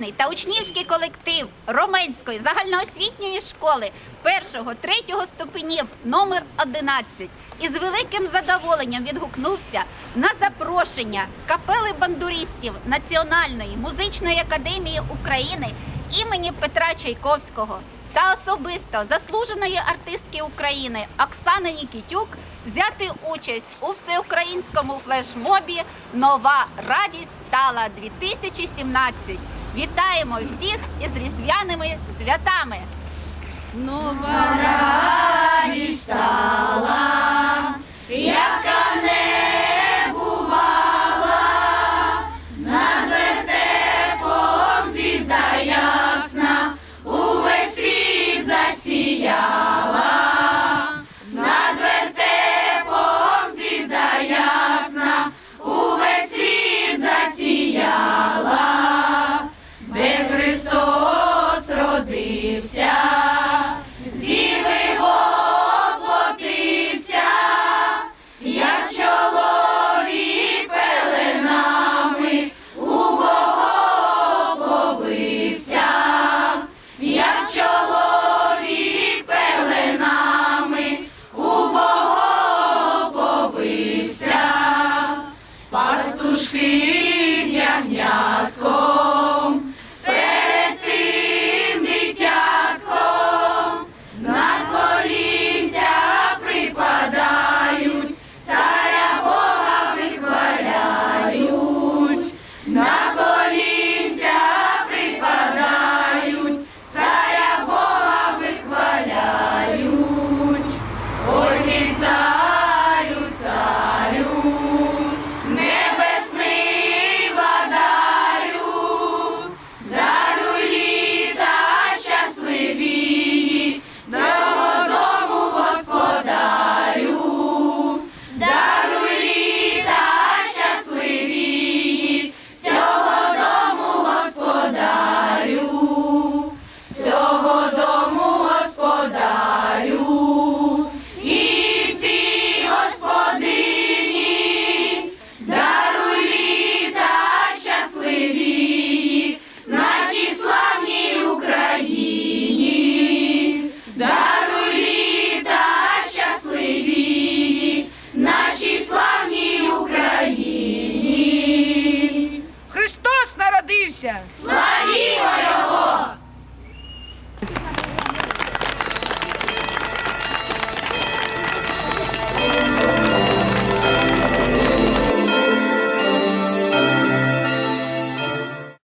Педагогічний та учнівський колектив Роменської загальноосвітньої школи першого-третього ступенів номер 11 із великим задоволенням відгукнувся на запрошення капели бандуристів Національної музичної академії України імені Петра Чайковського та особисто заслуженої артистки України Оксани Нікітюк взяти участь у всеукраїнському флешмобі Нова радість стала 2017. Вітаємо всіх із різдвяними святами! Христос народився!